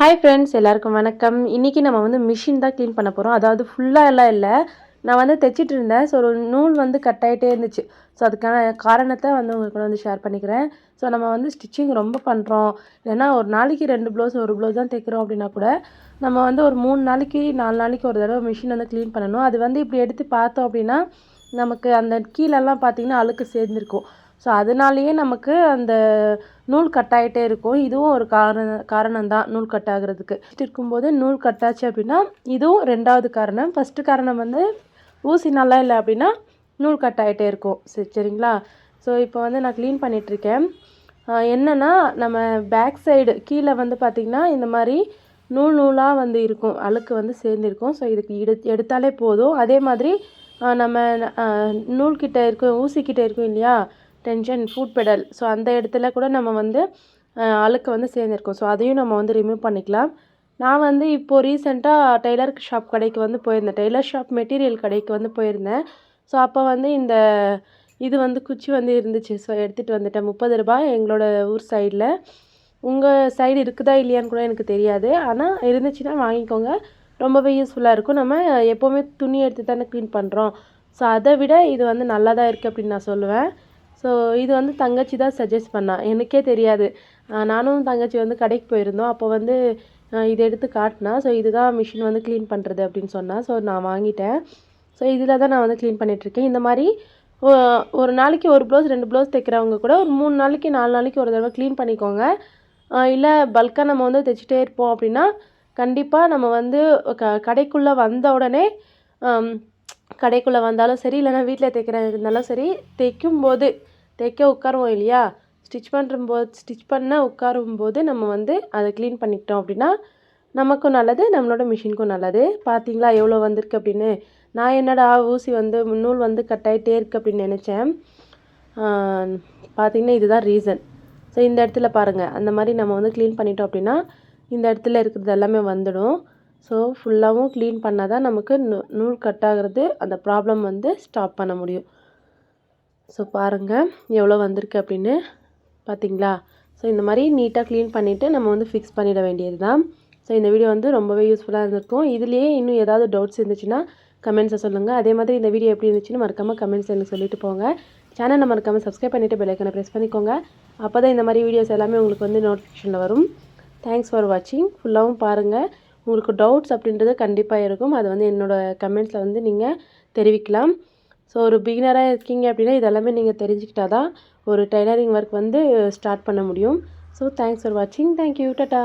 Hi friends எல்லாருக்கும் வணக்கம். இன்றைக்கி நம்ம வந்து மிஷின் தான் க்ளீன் பண்ண போகிறோம் அதாவது ஃபுல்லாக எல்லாம் இல்லை. நான் வந்து தைச்சிட்டு இருந்தேன். ஸோ ஒரு நூல் வந்து கட் ஆகிட்டே இருந்துச்சு. ஸோ அதுக்கான காரணத்தை வந்து உங்களுக்கு கூட வந்து ஷேர் பண்ணிக்கிறேன். ஸோ நம்ம வந்து ஸ்டிச்சிங் ரொம்ப பண்ணுறோம் இல்லைன்னா ஒரு நாளைக்கு ரெண்டு ப்ளவுஸ் ஒரு ப்ளவுஸ் தான் தைக்கிறோம் அப்படின்னா கூட நம்ம வந்து ஒரு மூணு நாளைக்கு நாலு நாளைக்கு ஒரு தடவை மிஷின் வந்து க்ளீன் பண்ணணும். அது வந்து இப்படி எடுத்து பார்த்தோம் அப்படின்னா நமக்கு அந்த கீழெல்லாம் பார்த்திங்கன்னா அழுக்கு சேர்ந்துருக்கும். ஸோ அதனாலேயே நமக்கு அந்த நூல் கட்டாயிட்டே இருக்கும். இதுவும் ஒரு காரண காரணம் தான் நூல் கட் ஆகிறதுக்கு இருக்கும்போது நூல் கட்டாச்சு அப்படின்னா இதுவும் ரெண்டாவது காரணம். ஃபஸ்ட்டு காரணம் வந்து ஊசி நல்லா இல்லை அப்படின்னா நூல் கட்டாயிட்டே இருக்கும். சரி சரிங்களா? ஸோ இப்போ வந்து நான் க்ளீன் பண்ணிகிட்ருக்கேன் என்னென்னா நம்ம பேக் சைடு கீழே வந்து பார்த்திங்கன்னா இந்த மாதிரி நூல் நூலாக வந்து இருக்கும். அழுக்கு வந்து சேர்ந்துருக்கும். ஸோ இதுக்கு எடு எடுத்தாலே போதும். அதே மாதிரி நம்ம நூல்கிட்ட இருக்கும் ஊசிக்கிட்ட இருக்கும் இல்லையா? டென்ஷன் ஃபுட் பெடல் ஸோ அந்த இடத்துல கூட நம்ம வந்து அழுக்கு வந்து சேர்ந்துருக்கும். ஸோ அதையும் நம்ம வந்து ரிமூவ் பண்ணிக்கலாம். நான் வந்து இப்போது ரீசெண்டாக டெய்லர் ஷாப் கடைக்கு வந்து போயிருந்தேன். டெய்லர் ஷாப் மெட்டீரியல் கடைக்கு வந்து போயிருந்தேன். ஸோ அப்போ வந்து இந்த இது வந்து குச்சி வந்து இருந்துச்சு. ஸோ எடுத்துகிட்டு வந்துட்டேன். முப்பது ரூபாய் எங்களோட ஊர் சைடில் உங்கள் சைடு இருக்குதா இல்லையான்னு கூட எனக்கு தெரியாது. ஆனால் இருந்துச்சுன்னா வாங்கிக்கோங்க. ரொம்பவே யூஸ்ஃபுல்லாக இருக்கும். நம்ம எப்போவுமே துணி எடுத்து தானே க்ளீன் பண்ணுறோம் ஸோ அதை விட இது வந்து நல்லா தான் இருக்குது அப்படின்னு நான் சொல்லுவேன். ஸோ இது வந்து தங்கச்சி தான் சஜஸ்ட் பண்ணால் எனக்கே தெரியாது. நானும் தங்கச்சி வந்து கடைக்கு போயிருந்தோம். அப்போ வந்து இதை எடுத்து காட்டினா ஸோ இதுதான் மிஷின் வந்து க்ளீன் பண்ணுறது அப்படின்னு சொன்னால் ஸோ நான் வாங்கிட்டேன். ஸோ இதில் தான் நான் வந்து க்ளீன் பண்ணிகிட்ருக்கேன் இந்த மாதிரி ஒரு நாளைக்கு ஒரு ப்ளவுஸ் ரெண்டு ப்ளவுஸ் தைக்கிறவங்க கூட ஒரு மூணு நாளைக்கு நாலு நாளைக்கு ஒரு தடவை க்ளீன் பண்ணிக்கோங்க. இல்லை பல்காக நம்ம வந்து தைச்சிட்டே இருப்போம் அப்படின்னா கண்டிப்பாக நம்ம வந்து க கடைக்குள்ளே வந்த உடனே கடைக்குள்ளே வந்தாலும் சரி இல்லைனா வீட்டில் தைக்கிற இருந்தாலும் சரி தைக்கும்போது தைக்க உட்காருவோம் இல்லையா? ஸ்டிச் பண்ணும்போது ஸ்டிச் பண்ண உட்காரும்போது நம்ம வந்து அதை க்ளீன் பண்ணிக்கிட்டோம் அப்படின்னா நமக்கும் நல்லது நம்மளோட மிஷினுக்கும் நல்லது. பார்த்தீங்களா எவ்வளோ வந்திருக்கு அப்படின்னு. நான் என்னடா ஊசி வந்து நூல் வந்து கட் ஆகிட்டே இருக்குது அப்படின்னு நினச்சேன். பார்த்தீங்கன்னா இதுதான் ரீசன் ஸோ இந்த இடத்துல பாருங்கள் அந்த மாதிரி நம்ம வந்து க்ளீன் பண்ணிட்டோம் அப்படின்னா இந்த இடத்துல இருக்கிறது எல்லாமே வந்துடும். ஸோ ஃபுல்லாகவும் க்ளீன் பண்ணால் தான் நமக்கு நூ நூல் கட் ஆகிறது அந்த ப்ராப்ளம் வந்து ஸ்டாப் பண்ண முடியும். ஸோ பாருங்கள் எவ்வளோ வந்திருக்கு அப்படின்னு பார்த்தீங்களா ஸோ இந்த மாதிரி நீட்டாக க்ளீன் பண்ணிவிட்டு நம்ம வந்து ஃபிக்ஸ் பண்ணிட வேண்டியது தான் ஸோ இந்த வீடியோ வந்து ரொம்பவே யூஸ்ஃபுல்லாக இருந்திருக்கும். இதுலேயே இன்னும் ஏதாவது டவுட்ஸ் இருந்துச்சுன்னா கமெண்ட்ஸை சொல்லுங்கள் அதே மாதிரி இந்த வீடியோ எப்படி இருந்துச்சுன்னு மறக்காமல் கமெண்ட்ஸ் எனக்கு சொல்லிட்டு போங்க. சேனலை மறக்காமல் சப்ஸ்கிரைப் பண்ணிவிட்டு பெல்லைக்கனை ப்ரெஸ் பண்ணிக்கோங்க. அப்போ தான் இந்த மாதிரி வீடியோஸ் எல்லாமே உங்களுக்கு வந்து நோட்டிஃபிகேஷனில் வரும். தேங்க்ஸ் ஃபார் வாட்சிங் ஃபுல்லாகவும் பாருங்கள் உங்களுக்கு டவுட்ஸ் அப்படின்றது கண்டிப்பாக இருக்கும். அது வந்து என்னோடய கமெண்ட்ஸில் வந்து நீங்கள் தெரிவிக்கலாம். ஸோ ஒரு பிகினராக இருக்கீங்க அப்படின்னா இதெல்லாமே நீங்கள் தெரிஞ்சுக்கிட்டா தான் ஒரு டைலரிங் ஒர்க் வந்து ஸ்டார்ட் பண்ண முடியும். ஸோ தேங்க்ஸ் ஃபார் வாட்சிங் தேங்க்யூ டட்டா